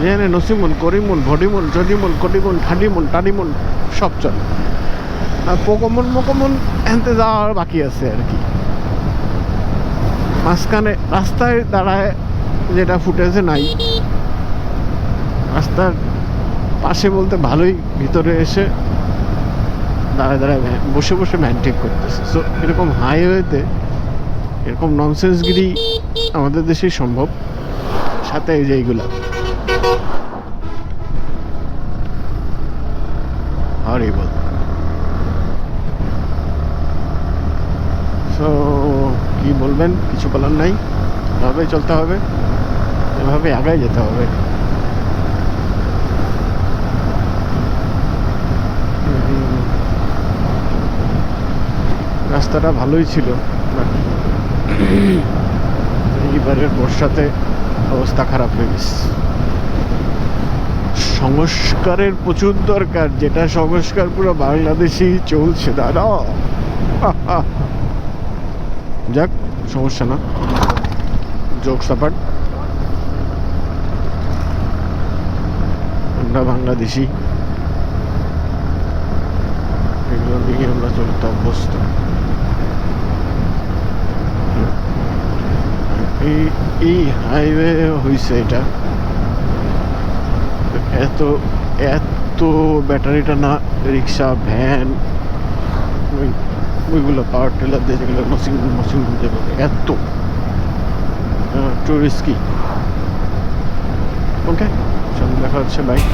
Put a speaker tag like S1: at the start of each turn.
S1: যেখানে নসিমন করিমন ভডিমন জডিমন কটিমন ঠাডিমন টাডিমন সব চলে। আর পোকমন মোকমন এনতে যাওয়ার বাকি আছে আর কি। মাঝখানে রাস্তায় দাঁড়ায় যেটা ফুটেছে নাই। রাস্তার পাশে বলতে ভালোই ভিতরে এসে দাঁড়ায় দাঁড়ায় বসে বসে ভ্যান ঠিক করতেছে। সো এরকম হাইওয়েতে এরকম ননসেন্সগিরি আমাদের দেশেই সম্ভব। সাথে এই যে হরিবল সো কি বলবেন? কিছু বলার নাই। এভাবেই চলতে হবে। এভাবে আগায় যেতে হবে। রাস্তাটা ভালোই ছিল এইবারের বর্ষাতে অবস্থা খারাপ হয়ে গেছে। সংস্কারের প্রচুর দরকার, যেটা সংস্কার পুরো বাংলাদেশেই চলছে দাদা যাক, সমস্যা না। যোগ সাপাট আমরা বাংলাদেশি। এগুলো নিয়ে আমরা চলতে অভ্যস্ত। এই হাইওয়ে হয়েছে এটা। এত এত ব্যাটারিটা না, রিক্সা ভ্যান ওই, ওইগুলো পাওয়ার টেলার দিয়ে যেগুলো নসিং নসিং যাবে এত। টু রিস্কি ওকে সামনে দেখা হচ্ছে বাইক